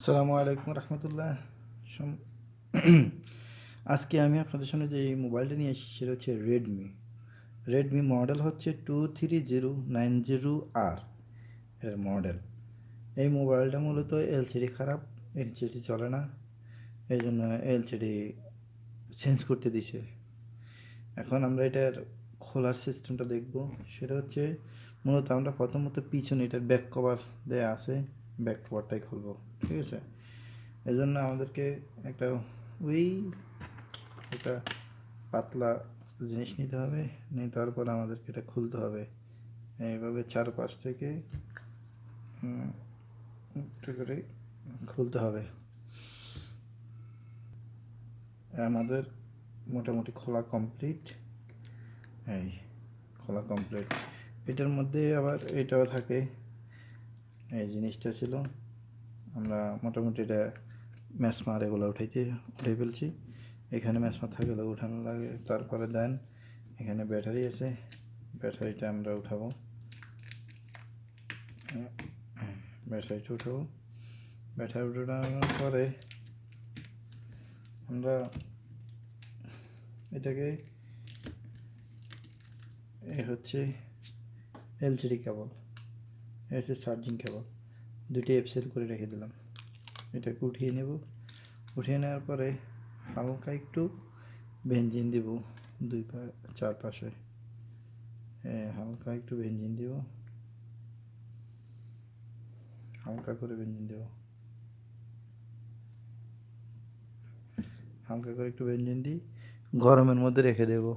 আসসালামু আলাইকুম রহমতুল্লাহ। আজকে আমি আপনাদের সামনে যে মোবাইলটা নিয়ে এসেছি সেটা হচ্ছে রেডমি রেডমি মডেল হচ্ছে two three zero nine zero আর এর মডেল এই মোবাইলটা মূলত এলসিডি খারাপ এলসিডি চলে না। এই জন্য এলসিডি চেঞ্জ করতে দিছে। এখন আমরা এটার খোলার সিস্টেমটা দেখব। সেটা হচ্ছে মূলত আমরা প্রথমত পিছনে এটার ব্যাক কভার দেয়া আছে। ব্যাক কভারটাই খুলবো ঠিক আছে? এই জন্য আমাদেরকে একটা ওই একটা পাতলা জিনিস নিতে হবে, নিয়ে তারপর আমাদেরকে এটা খুলতে হবে। এইভাবে চারপাশ থেকে একটু করে খুলতে হবে। আমাদের মোটামুটি খোলা কমপ্লিট এই, খোলা কমপ্লিট এটার মধ্যে আবার এটাও থাকে। এই জিনিসটা ছিল। আমরা মোটামুটি এটা ম্যাসমার এগুলো উঠাইতে উঠে ফেলছি। এখানে ম্যাসমার থাকলে উঠানো লাগে। তারপরে দেন, এখানে ব্যাটারি আছে। ব্যাটারিটা আমরা উঠাবো। ব্যাটারিটা উঠাবো। ব্যাটারি উঠানোর পরে আমরা এটাকে এ হচ্ছে এলসিডি কেবল। এ হচ্ছে চার্জিং কেবল দুটি এফসেল করে রেখে দিলাম। এটাকে উঠিয়ে নেব। উঠিয়ে নেওয়ার পরে হালকা একটু বেঞ্জিন দেব দুই পা চারপাশে এ, হালকা একটু বেঞ্জিন দেব। হালকা করে বেঞ্জিন দেব। হালকা করে একটু বেঞ্জিন দিই। গরমের মধ্যে রেখে দেব।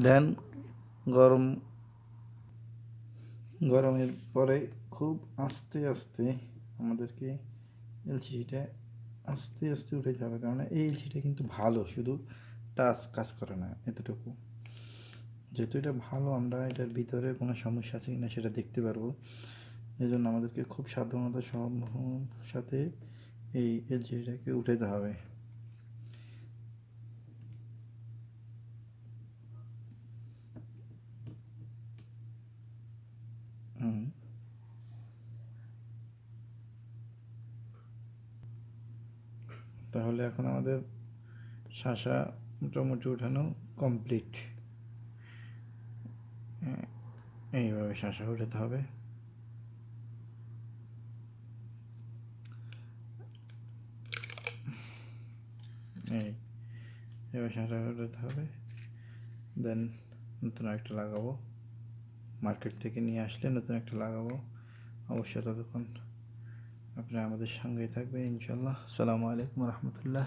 দেন গরম গরমের পরে খুব আস্তে আস্তে আমাদেরকে এলসিডিটা আস্তে আস্তে উঠাইতে হবে। কারণ এই এলসিডিটা কিন্তু ভালো, শুধু টাচ কাজ করে না এতটুকু। যেহেতু এটা ভালো, আমরা এটার ভিতরে কোনো সমস্যা আছে কিনা সেটা দেখতে পারব। এই জন্য আমাদেরকে খুব সাবধানতার সাথে এই এলসিডিটাকে উঠাইতে হবে। তাহলে এখন আমাদের শাসা মোটামুটি উঠানো কমপ্লিট এইভাবে শাসা উঠাতে হবে। এই, এবার শাসা উঠাতে হবে। দেন নতুন একটা লাগাবো। মার্কেট থেকে নিয়ে আসলে নতুন একটা লাগাবো। অবশ্যই ততক্ষণ আপনারা আমাদের সঙ্গেই থাকবেন ইনশাল্লাহ আসসালামু আলাইকুম রহমতুল্লাহ।